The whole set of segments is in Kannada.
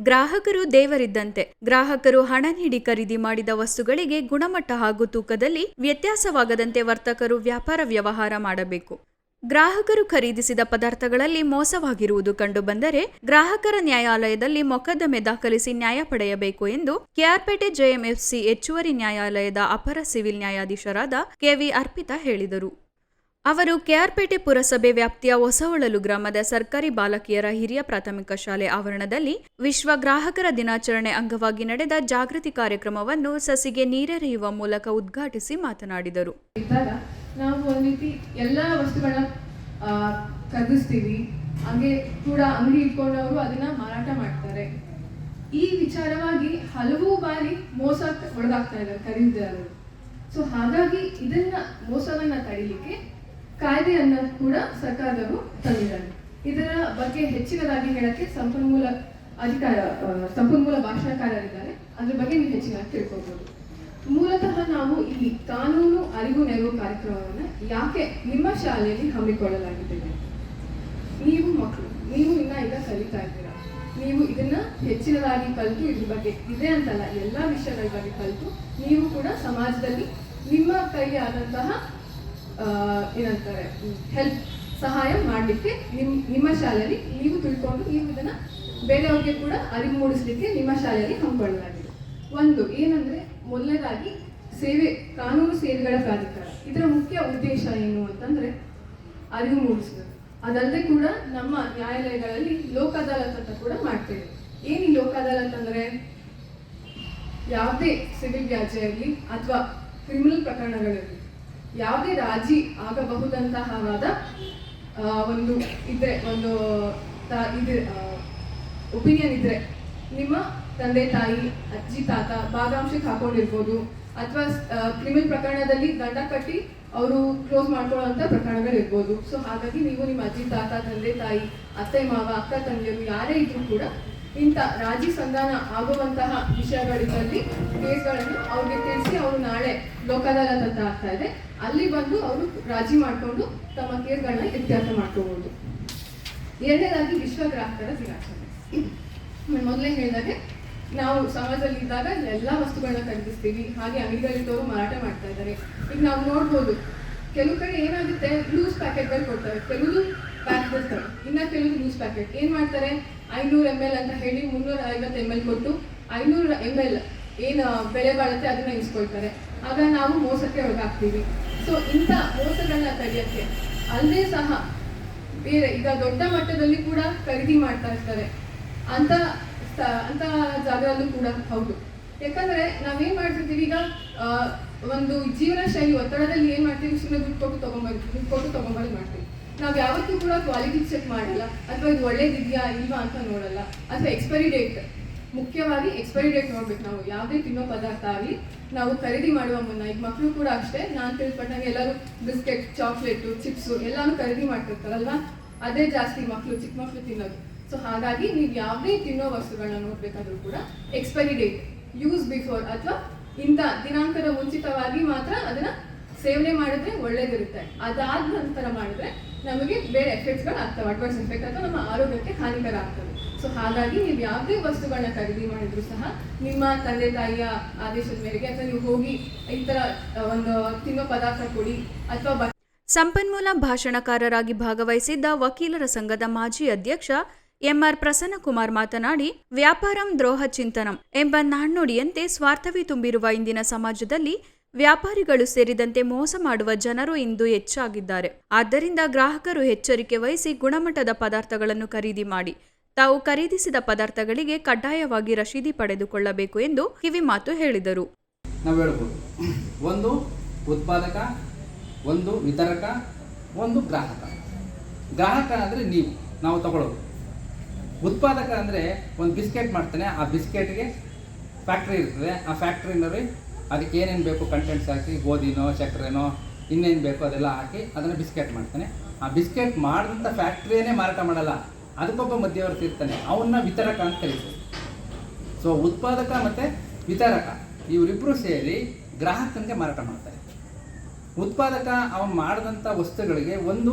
ಗ್ರಾಹಕರು ದೇವರಿದ್ದಂತೆ. ಗ್ರಾಹಕರು ಹಣ ನೀಡಿ ಖರೀದಿ ಮಾಡಿದ ವಸ್ತುಗಳಿಗೆ ಗುಣಮಟ್ಟ ಹಾಗೂ ತೂಕದಲ್ಲಿ ವ್ಯತ್ಯಾಸವಾಗದಂತೆ ವರ್ತಕರು ವ್ಯಾಪಾರ ವ್ಯವಹಾರ ಮಾಡಬೇಕು. ಗ್ರಾಹಕರು ಖರೀದಿಸಿದ ಪದಾರ್ಥಗಳಲ್ಲಿ ಮೋಸವಾಗಿರುವುದು ಕಂಡುಬಂದರೆ ಗ್ರಾಹಕರ ನ್ಯಾಯಾಲಯದಲ್ಲಿ ಮೊಕದ್ದಮೆ ದಾಖಲಿಸಿ ನ್ಯಾಯ ಪಡೆಯಬೇಕು ಎಂದು ಕೆಆರ್ಪೇಟೆ ಜೆಎಂಎಫ್ಸಿ ಹೆಚ್ಚುವರಿ ನ್ಯಾಯಾಲಯದ ಅಪರ ಸಿವಿಲ್ ನ್ಯಾಯಾಧೀಶರಾದ ಕೆವಿ ಅರ್ಪಿತಾ ಹೇಳಿದರು. ಅವರು ಕೆಆರ್ಪೇಟೆ ಪುರಸಭೆ ವ್ಯಾಪ್ತಿಯ ಹೊಸಹೊಳಲು ಗ್ರಾಮದ ಸರ್ಕಾರಿ ಬಾಲಕಿಯರ ಹಿರಿಯ ಪ್ರಾಥಮಿಕ ಶಾಲೆ ಆವರಣದಲ್ಲಿ ವಿಶ್ವ ಗ್ರಾಹಕರ ದಿನಾಚರಣೆ ಅಂಗವಾಗಿ ನಡೆದ ಜಾಗೃತಿ ಕಾರ್ಯಕ್ರಮವನ್ನು ಸಸಿಗೆ ನೀರೆರೆಯುವ ಮೂಲಕ ಉದ್ಘಾಟಿಸಿ ಮಾತನಾಡಿದರು. ನಾವು ಒಂದು ರೀತಿ ಎಲ್ಲ ವಸ್ತುಗಳನ್ನ ಕದಿಸ್ತೀವಿ ಹಂಗೆ ಕೂಡ ಅಂಗಡಿ ಇಟ್ಕೊಂಡವರು ಅದನ್ನ ಮಾರಾಟ ಮಾಡ್ತಾರೆ. ಈ ವಿಚಾರವಾಗಿ ಹಲವು ಬಾರಿ ಮೋಸ ಒಳಗಾಗ್ತಾ ಇದ್ದಾರೆ ಖರೀದಿದಾರರು. ಸೊ ಹಾಗಾಗಿ ಇದನ್ನ ಮೋಸವನ್ನ ತಡಿಲಿಕ್ಕೆ ಕಾಯ್ದೆಯನ್ನ ಕೂಡ ಸರ್ಕಾರದವರು ತಂದಿದ್ದಾರೆ. ಇದರ ಬಗ್ಗೆ ಹೆಚ್ಚಿನದಾಗಿ ಹೇಳಕ್ಕೆ ಸಂಪನ್ಮೂಲ ಅಧಿಕಾರ ಸಂಪನ್ಮೂಲ ಭಾಷಣಕಾರರಿದ್ದಾರೆ. ಅದ್ರ ಬಗ್ಗೆ ನೀವು ಹೆಚ್ಚಿನ ತಿಳ್ಕೊಬಹುದು ಮೂಲತಃ ನಾವು ಇಲ್ಲಿ ಕಾನೂನು ಅರಿವು ನೆರವು ಕಾರ್ಯಕ್ರಮವನ್ನ ಯಾಕೆ ನಿಮ್ಮ ಶಾಲೆಯಲ್ಲಿ ಹಮ್ಮಿಕೊಳ್ಳಲಾಗಿದೆ? ನೀವು ಮಕ್ಕಳು ನೀವು ಇನ್ನ ಈಗ ಕಲಿತಾ ಇದ್ದೀರಾ? ನೀವು ಇದನ್ನ ಹೆಚ್ಚಿನದಾಗಿ ಕಲಿತು ಇದ್ರ ಬಗ್ಗೆ ಇದೆ ಅಂತಲ್ಲ ಎಲ್ಲಾ ವಿಷಯಗಳ ಬಗ್ಗೆ ಕಲಿತು ನೀವು ಕೂಡ ಸಮಾಜದಲ್ಲಿ ನಿಮ್ಮ ಕೈಯಾದಂತಹ ಆ, ಏನಂತಾರೆ ಹೆಲ್ಪ್ ಸಹಾಯ ಮಾಡಲಿಕ್ಕೆ ನಿಮ್, ನಿಮ್ಮ ಶಾಲೆಯಲ್ಲಿ ನೀವು ತಿಳ್ಕೊಂಡು ನೀವು ಇದನ್ನ ಬೇರೆಯವ್ರಿಗೆ ಕೂಡ ಅರಿವು ಮೂಡಿಸ್ಲಿಕ್ಕೆ ನಿಮ್ಮ ಶಾಲೆಯಲ್ಲಿ ಹಮ್ಮಿಕೊಳ್ಳಲಾಗಿದೆ. ಒಂದು, ಏನಂದ್ರೆ ಮೊದಲನೇದಾಗಿ ಸೇವೆ, ಕಾನೂನು ಸೇವೆಗಳ ಪ್ರಾಧಿಕಾರ. ಇದರ ಮುಖ್ಯ ಉದ್ದೇಶ ಏನು ಅಂತಂದ್ರೆ ಅರಿವು ಮೂಡಿಸೋದು ಅದಲ್ಲದೆ ಕೂಡ ನಮ್ಮ ನ್ಯಾಯಾಲಯಗಳಲ್ಲಿ ಲೋಕ ಅದಾಲತ್ ಅಂತ ಕೂಡ ಮಾಡ್ತೇವೆ. ಏನು ಈ ಲೋಕ ಅದಾಲತ್ ಅಂದ್ರೆ? ಯಾವುದೇ ಸಿವಿಲ್ ವ್ಯಾಜ್ಯ ಇರಲಿ ಅಥವಾ ಕ್ರಿಮಿನಲ್ ಪ್ರಕರಣಗಳಿರಲಿ ಯಾವುದೇ ರಾಜಿ ಆಗಬಹುದಂತಹ ಆದ ಒಂದು ಇದ್ರೆ, ಒಂದು ಇದು ಒಪಿನಿಯನ್ ಇದ್ರೆ ನಿಮ್ಮ ತಂದೆ, ತಾಯಿ, ಅಜ್ಜಿ, ತಾತ ಭಾಗಾಂಶಕ್ಕೆ ಹಾಕೊಂಡಿರ್ಬೋದು ಅಥವಾ ಕ್ರಿಮಿನಲ್ ಪ್ರಕರಣದಲ್ಲಿ ದಂಡ ಕಟ್ಟಿ ಅವರು ಕ್ಲೋಸ್ ಮಾಡ್ಕೊಳ್ಳೋಂಥ ಪ್ರಕರಣಗಳಿರ್ಬೋದು. ಸೊ ಹಾಗಾಗಿ ನೀವು ನಿಮ್ಮ ಅಜ್ಜಿ, ತಾತ, ತಂದೆ, ತಾಯಿ, ಅತ್ತೆ, ಮಾವ, ಅಕ್ಕ, ತಂಗಿಯರು ಯಾರೇ ಇದ್ರೂ ಕೂಡ ಇಂಥ ರಾಜಿ ಸಂಧಾನ ಆಗುವಂತಹ ವಿಷಯಗಳಿದ್ದಲ್ಲಿ ಕೇಸ್ಗಳನ್ನು ಅವ್ರಿಗೆ ತಿಳಿಸಿ ಅವರು ನಾಳೆ ಲೋಕ ಅದಾಲತ್ ಅಂತ ಆಗ್ತಾ ಇದೆ. ಅಲ್ಲಿ ಬಂದು ಅವರು ರಾಜಿ ಮಾಡಿಕೊಂಡು ತಮ್ಮ ಕೇಸ್ಗಳನ್ನ ಇತ್ಯರ್ಥ ಮಾಡ್ಕೋಬಹುದು ಎರಡನೇದಾಗಿ ವಿಶ್ವ ಗ್ರಾಹಕರ ದಿನಾಚರಣೆ ಮೊದಲೇ ಹೇಳಿದಾಗೆ ನಾವು ಸಮಾಜದಲ್ಲಿ ಇದ್ದಾಗ ಎಲ್ಲ ವಸ್ತುಗಳನ್ನ ಖರೀದಿಸ್ತೀವಿ. ಹಾಗೆ ಅಂಗಡಿಗಳಿದ್ದವರು ಮಾರಾಟ ಮಾಡ್ತಾ ಇದ್ದಾರೆ. ಈಗ ನಾವು ನೋಡ್ಬೋದು, ಕೆಲವು ಕಡೆ ಏನಾಗುತ್ತೆ, ಲೂಸ್ ಪ್ಯಾಕೆಟ್ಗಳು ಕೊಡ್ತಾರೆ. ಕೆಲವು ಪ್ಯಾಕ್ ಇರ್ತಾರೆ ಇನ್ನ ಕೆಲವು ಲೂಸ್ ಪ್ಯಾಕೆಟ್ ಏನ್ ಮಾಡ್ತಾರೆ? ಐನೂರು ಎಂ ಎಲ್ ಅಂತ ಹೇಳಿ ಮುನ್ನೂರ ಐವತ್ತು ಎಂ ಎಲ್ ಕೊಟ್ಟು ಐನೂರು ಎಂ ಎಲ್ ಏನು ಬೆಲೆ ಬಾಳುತ್ತೆ ಅದನ್ನ ಇಸ್ಕೊಳ್ತಾರೆ. ಆಗ ನಾವು ಮೋಸಕ್ಕೆ ಒಳಗಾಗ್ತೀವಿ. ಸೊ ಇಂಥ ಮೋಸಗಳನ್ನ ತಡೆಯಕ್ಕೆ ಅಲ್ಲದೆ ಸಹ ಬೇರೆ ಈಗ ದೊಡ್ಡ ಮಟ್ಟದಲ್ಲಿ ಕೂಡ ಖರೀದಿ ಮಾಡ್ತಾ ಇರ್ತಾರೆ. ಅಂತ ಅಂತ ಜಾಗದಲ್ಲೂ ಕೂಡ ಹೌದು. ಯಾಕಂದ್ರೆ ನಾವೇನ್ ಮಾಡ್ತಿರ್ತೀವಿ ಈಗ ಒಂದು ಜೀವನ ಶೈಲಿ ಒತ್ತಡದಲ್ಲಿ ಏನ್ ಮಾಡ್ತೀವಿ? ಸುಮ್ಮನೆ ದುಡ್ಡು ಕೊಟ್ಟು ತಗೊಂಬರ್ತೀವಿ ದುಡ್ಡು ಕೊಟ್ಟು ತಗೊಂಬಂದು ಮಾಡ್ತೀವಿ. ನಾವ್ ಯಾವತ್ತೂ ಕೂಡ ಕ್ವಾಲಿಟಿ ಚೆಕ್ ಮಾಡಲ್ಲ, ಅಥವಾ ಇದು ಒಳ್ಳೇದಿದೆಯಾ, ಇಲ್ವಾ ಅಂತ ನೋಡಲ್ಲ. ಅಥವಾ ಎಕ್ಸ್ಪೈರಿ ಡೇಟ್ ಮುಖ್ಯವಾಗಿ ಎಕ್ಸ್ಪೈರಿ ಡೇಟ್ ನೋಡ್ಬೇಕು ನಾವು. ಯಾವುದೇ ತಿನ್ನೋ ಪದಾರ್ಥ ಆಗಲಿ, ನಾವು ಖರೀದಿ ಮಾಡುವ ಮುನ್ನ, ಈಗ ಮಕ್ಕಳು ಕೂಡ ಅಷ್ಟೇ, ನಾನು ತಿಳ್ಪಟ್ಟಂಗೆ ಎಲ್ಲರೂ ಬಿಸ್ಕೆಟ್, ಚಾಕ್ಲೇಟು, ಚಿಪ್ಸು ಎಲ್ಲಾನು ಖರೀದಿ ಮಾಡ್ತಿರ್ತಾರಲ್ವ? ಅದೇ ಜಾಸ್ತಿ ಮಕ್ಕಳು ಚಿಕ್ಕ ಮಕ್ಕಳು ತಿನ್ನೋದು. ಸೊ ಹಾಗಾಗಿ ನೀವು ಯಾವುದೇ ತಿನ್ನೋ ವಸ್ತುಗಳನ್ನ ನೋಡ್ಬೇಕಾದ್ರೂ ಕೂಡ ಎಕ್ಸ್ಪೈರಿ ಡೇಟ್ ಯೂಸ್ ಬಿಫೋರ್ ಅಥವಾ ಇಂಥ ದಿನಾಂಕದ ಮುಂಚಿತವಾಗಿ ಮಾತ್ರ ಅದನ್ನ ಸೇವನೆ ಮಾಡಿದ್ರೆ ಒಳ್ಳೇದಿರುತ್ತೆ. ಅದಾದ ನಂತರ ಮಾಡಿದ್ರೆ ನಮಗೆ ಬೇರೆ ಎಫೆಕ್ಟ್ಸ್ಗಳು ಆಗ್ತವೆ. ಅಡ್ವರ್ಸ್ ಎಫೆಕ್ಟ್ ಅಥವಾ ನಮ್ಮ ಆರೋಗ್ಯಕ್ಕೆ ಹಾನಿಕರ ಆಗ್ತದೆ. ಸೊ ಹಾಗಾಗಿ ನೀವು ಯಾವುದೇ ವಸ್ತುಗಳನ್ನ ಖರೀದಿ ಮಾಡಿದ್ರು ಸಹ ನಿಮ್ಮ ತಂದೆ, ತಾಯಿಯ ಆದೇಶದ ಮೇರೆಗೆ ಅಥವಾ ನೀವು ಹೋಗಿ ಈ ತರ ಒಂದು ತಿನ್ನೋ ಪದಾರ್ಥ ಕೊಡಿ ಅಥವಾ ಸಂಪನ್ಮೂಲ ಭಾಷಣಕಾರರಾಗಿ ಭಾಗವಹಿಸಿದ್ದ ವಕೀಲರ ಸಂಘದ ಮಾಜಿ ಅಧ್ಯಕ್ಷ ಎಂಆರ್ ಪ್ರಸನ್ನಕುಮಾರ್ ಮಾತನಾಡಿ, ವ್ಯಾಪಾರಂ ದ್ರೋಹ ಚಿಂತನಂ ಎಂಬ ನಾಣ್ಣುಡಿಯಂತೆ ಸ್ವಾರ್ಥವೇ ತುಂಬಿರುವ ಇಂದಿನ ಸಮಾಜದಲ್ಲಿ ವ್ಯಾಪಾರಿಗಳು ಸೇರಿದಂತೆ ಮೋಸ ಮಾಡುವ ಜನರು ಇಂದು ಹೆಚ್ಚಾಗಿದ್ದಾರೆ. ಆದ್ದರಿಂದ ಗ್ರಾಹಕರು ಎಚ್ಚರಿಕೆ ವಹಿಸಿ ಗುಣಮಟ್ಟದ ಪದಾರ್ಥಗಳನ್ನು ಖರೀದಿ ಮಾಡಿ. ತಾವು ಖರೀದಿಸಿದ ಪದಾರ್ಥಗಳಿಗೆ ಕಡ್ಡಾಯವಾಗಿ ರಶೀದಿ ಪಡೆದುಕೊಳ್ಳಬೇಕು ಎಂದು ಕಿವಿಮಾತು ಹೇಳಿದರು. ನಾವು ಹೇಳ್ಬೋದು. ಒಂದು ಉತ್ಪಾದಕ, ಒಂದು ವಿತರಕ, ಒಂದು ಗ್ರಾಹಕ. ಗ್ರಾಹಕ ಅಂದರೆ ನೀವು, ನಾವು ತಗೊಳ್ಳೋದು. ಉತ್ಪಾದಕ ಅಂದರೆ ಒಂದು ಬಿಸ್ಕೆಟ್ ಮಾಡ್ತಾನೆ, ಆ ಬಿಸ್ಕೆಟ್ಗೆ ಫ್ಯಾಕ್ಟ್ರಿ ಇರ್ತದೆ. ಆ ಫ್ಯಾಕ್ಟ್ರಿನಲ್ಲಿ ಅದಕ್ಕೆ ಏನೇನು ಬೇಕು ಕಂಟೆಂಟ್ಸ್ ಹಾಕಿ, ಗೋಧಿನೋ ಸಕ್ಕರೆನೋ ಇನ್ನೇನು ಬೇಕೋ ಅದೆಲ್ಲ ಹಾಕಿ ಅದನ್ನು ಬಿಸ್ಕೆಟ್ ಮಾಡ್ತಾನೆ. ಆ ಬಿಸ್ಕೆಟ್ ಮಾಡಿದಂಥ ಫ್ಯಾಕ್ಟ್ರಿಯೇ ಮಾರಾಟ ಮಾಡಲ್ಲ. ಅದಕ್ಕೊಬ್ಬ ಮಧ್ಯವರ್ತಿ ಇರ್ತಾನೆ. ಅವನ್ನ ವಿತರಕ ಅಂತ ಕರೀತಾರೆ. ಸೊ ಉತ್ಪಾದಕ ಮತ್ತು ವಿತರಕ ಇವರಿಬ್ಬರು ಸೇರಿ ಗ್ರಾಹಕನಿಗೆ ಮಾರಾಟ ಮಾಡ್ತಾರೆ. ಉತ್ಪಾದಕ ಅವನು ಮಾಡಿದಂಥ ವಸ್ತುಗಳಿಗೆ ಒಂದು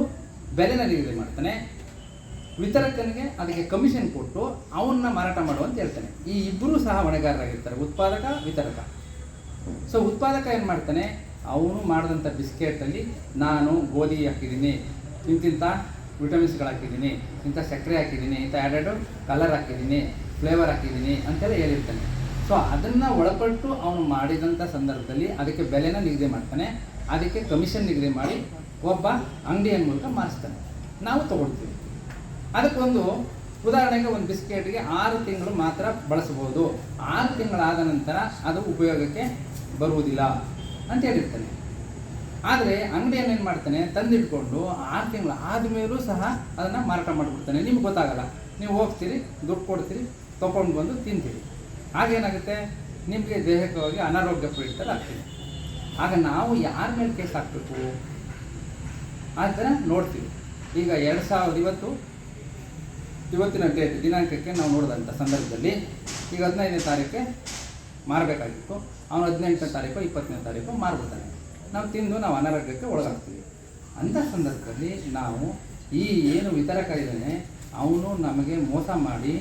ಬೆಲೆನ ನಿಗದಿ ಮಾಡ್ತಾನೆ. ವಿತರಕನಿಗೆ ಅದಕ್ಕೆ ಕಮಿಷನ್ ಕೊಟ್ಟು ಅವನ್ನ ಮಾರಾಟ ಮಾಡು ಅಂತ ಹೇಳ್ತಾನೆ. ಈ ಇಬ್ಬರೂ ಸಹ ಹೊಣೆಗಾರರಾಗಿರ್ತಾರೆ. ಉತ್ಪಾದಕ, ವಿತರಕ. ಸೊ ಉತ್ಪಾದಕ ಏನು ಮಾಡ್ತಾನೆ? ಅವನು ಮಾಡಿದಂಥ ಬಿಸ್ಕೆಟಲ್ಲಿ ನಾನು ಗೋಧಿ ಹಾಕಿದ್ದೀನಿ ಇಂತಿಂಥ ವಿಟಮಿನ್ಸ್ಗಳು ಹಾಕಿದ್ದೀನಿ ಇಂಥ ಸಕ್ಕರೆ ಹಾಕಿದ್ದೀನಿ ಇಂಥ ಎರಡು ಕಲರ್ ಹಾಕಿದ್ದೀನಿ ಫ್ಲೇವರ್ ಹಾಕಿದ್ದೀನಿ ಅಂತೆಲ್ಲ ಹೇಳಿರ್ತಾನೆ. ಸೊ ಅದನ್ನು ಒಳಪಟ್ಟು ಅವನು ಮಾಡಿದಂಥ ಸಂದರ್ಭದಲ್ಲಿ ಅದಕ್ಕೆ ಬೆಲೆನ ನಿಗದಿ ಮಾಡ್ತಾನೆ, ಅದಕ್ಕೆ ಕಮಿಷನ್ ನಿಗದಿ ಮಾಡಿ ಒಬ್ಬ ಅಂಗಡಿಯ ಮೂಲಕ ಮಾರಿಸ್ತಾನೆ. ನಾವು ತಗೊಳ್ತೀವಿ. ಅದಕ್ಕೊಂದು ಉದಾಹರಣೆಗೆ ಒಂದು ಬಿಸ್ಕೆಟ್ಗೆ ಆರು ತಿಂಗಳು ಮಾತ್ರ ಬಳಸಬಹುದು. ಆರು ತಿಂಗಳಾದ ನಂತರ ಅದು ಉಪಯೋಗಕ್ಕೆ ಬರುವುದಿಲ್ಲ ಅಂತ ಹೇಳಿರ್ತಾನೆ. ಆದರೆ ಅಂಗಡಿಯನ್ನು ಏನು ಮಾಡ್ತಾನೆ? ತಂದಿಟ್ಕೊಂಡು ಆರು ತಿಂಗಳು ಆದಮೇಲೂ ಸಹ ಅದನ್ನು ಮಾರಾಟ ಮಾಡಿಬಿಡ್ತಾನೆ. ನಿಮ್ಗೆ ಗೊತ್ತಾಗಲ್ಲ. ನೀವು ಹೋಗ್ತೀರಿ, ದುಡ್ಡು ಕೊಡ್ತೀರಿ ತೊಗೊಂಡು ಬಂದು ತಿಂತೀರಿ. ಆಗೇನಾಗುತ್ತೆ ನಿಮಗೆ ದೇಹಕ್ಕೆ ಅನಾರೋಗ್ಯ ಪೀಡಿತರಾಗ್ತೀರಿ ಆಗ ನಾವು ಯಾರ ಮೇಲೆ ಕೇಸ್ ಹಾಕಬೇಕು? ಆ ಥರ ನೋಡ್ತೀವಿ. ಈಗ ಎರಡು ಸಾವಿರದ ಇವತ್ತು ಇವತ್ತಿನ ಡೇಟ್ ದಿನಾಂಕಕ್ಕೆ ನಾವು ನೋಡಿದಂಥ ಸಂದರ್ಭದಲ್ಲಿ ಈಗ ಹದಿನೈದನೇ ತಾರೀಕೆ ಮಾರಬೇಕಾಗಿತ್ತು. ಅವನು ಹದಿನೆಂಟನೇ ತಾರೀಕು ಇಪ್ಪತ್ತನೇ ತಾರೀಕು ಮಾರ್ಬಿಡ್ತಾನೆ. ನಾವು ತಿಂದು ನಾವು ಅನಾರೋಗ್ಯಕ್ಕೆ ಒಳಗಾಗ್ತೀವಿ. ಅಂಥ ಸಂದರ್ಭದಲ್ಲಿ ನಾವು ಈ ಏನು ವಿತರಕ ಇದ್ದಾನೆ, ಅವನು ನಮಗೆ ಮೋಸ ಮಾಡಿ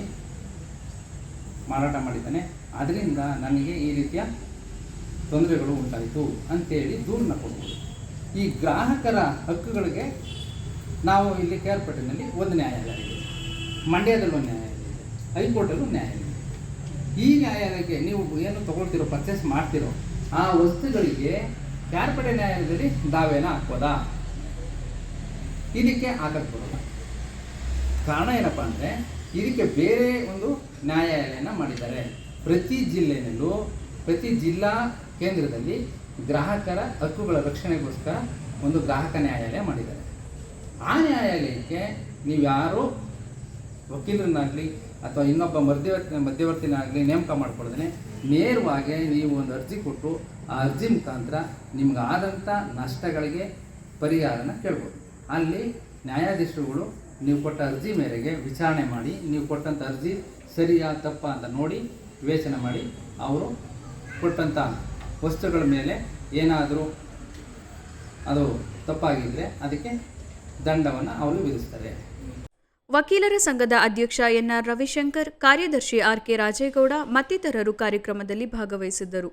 ಮಾರಾಟ ಮಾಡಿದ್ದಾನೆ. ಅದರಿಂದ ನನಗೆ ಈ ರೀತಿಯ ತೊಂದರೆಗಳು ಉಂಟಾಯಿತು ಅಂತೇಳಿ ದೂರನ್ನ ಕೊಡ್ಬೋದು. ಈ ಗ್ರಾಹಕರ ಹಕ್ಕುಗಳಿಗೆ ನಾವು ಇಲ್ಲಿ ಕೇರ್ಪಟ್ಟಿನಲ್ಲಿ ಒಂದು ನ್ಯಾಯಾಲಯ ಮಂಡ್ಯದಲ್ಲಿ ನ್ಯಾಯಾಲಯ ಹೈಕೋರ್ಟಲ್ಲೂ ನ್ಯಾಯಾಲಯ ಈ ನ್ಯಾಯಾಲಯಕ್ಕೆ ನೀವು ಏನು ತಗೊಳ್ತಿರೋ ಪರ್ಚೇಸ್ ಮಾಡ್ತಿರೋ, ಆ ವಸ್ತುಗಳಿಗೆ ಕಾರ್ಪಡೆ ನ್ಯಾಯಾಲಯದಲ್ಲಿ ದಾವೆನ ಹಾಕ್ಬೋದಾ? ಇದಕ್ಕೆ ಹಾಕಕ್ಕೆ ಬರೋಲ್ಲ ಕಾರಣ ಏನಪ್ಪ ಅಂದರೆ, ಇದಕ್ಕೆ ಬೇರೆ ಒಂದು ನ್ಯಾಯಾಲಯನ ಮಾಡಿದ್ದಾರೆ. ಪ್ರತಿ ಜಿಲ್ಲೆಯಲ್ಲೂ, ಪ್ರತಿ ಜಿಲ್ಲಾ ಕೇಂದ್ರದಲ್ಲಿ ಗ್ರಾಹಕರ ಹಕ್ಕುಗಳ ರಕ್ಷಣೆಗೋಸ್ಕರ ಒಂದು ಗ್ರಾಹಕ ನ್ಯಾಯಾಲಯ ಮಾಡಿದ್ದಾರೆ. ಆ ನ್ಯಾಯಾಲಯಕ್ಕೆ ನೀವು ಯಾರು ವಕೀಲರನ್ನಾಗಲಿ ಅಥವಾ ಇನ್ನೊಬ್ಬ ಮಧ್ಯವರ್ತಿ ಮಧ್ಯವರ್ತಿನಾಗಲಿ ನೇಮಕ ಮಾಡ್ಕೊಳ್ಳೋದೇ ನೇರವಾಗಿ ನೀವು ಒಂದು ಅರ್ಜಿ ಕೊಟ್ಟು ಆ ಅರ್ಜಿ ಮುಖಾಂತರ ನಿಮ್ಗೆ ಆದಂಥ ನಷ್ಟಗಳಿಗೆ ಪರಿಹಾರನ ಕೇಳ್ಬೋದು. ಅಲ್ಲಿ ನ್ಯಾಯಾಧೀಶರುಗಳು ನೀವು ಕೊಟ್ಟ ಅರ್ಜಿ ಮೇರೆಗೆ ವಿಚಾರಣೆ ಮಾಡಿ, ನೀವು ಕೊಟ್ಟಂಥ ಅರ್ಜಿ ಸರಿಯಾ, ತಪ್ಪ ಅಂತ ನೋಡಿ ವಿವೇಚನೆ ಮಾಡಿ ಅವರು ಕೊಟ್ಟಂಥ ವಸ್ತುಗಳ ಮೇಲೆ ಏನಾದರೂ ಅದು ತಪ್ಪಾಗಿದ್ದರೆ ಅದಕ್ಕೆ ದಂಡವನ್ನು ಅವರು ವಿಧಿಸ್ತಾರೆ. ವಕೀಲರ ಸಂಘದ ಅಧ್ಯಕ್ಷ ಎನ್ಆರ್ ರವಿಶಂಕರ್ ಕಾರ್ಯದರ್ಶಿ ಆರ್ಕೆ ರಾಜೇಗೌಡ ಮತ್ತಿತರರು ಕಾರ್ಯಕ್ರಮದಲ್ಲಿ ಭಾಗವಹಿಸಿದ್ದರು.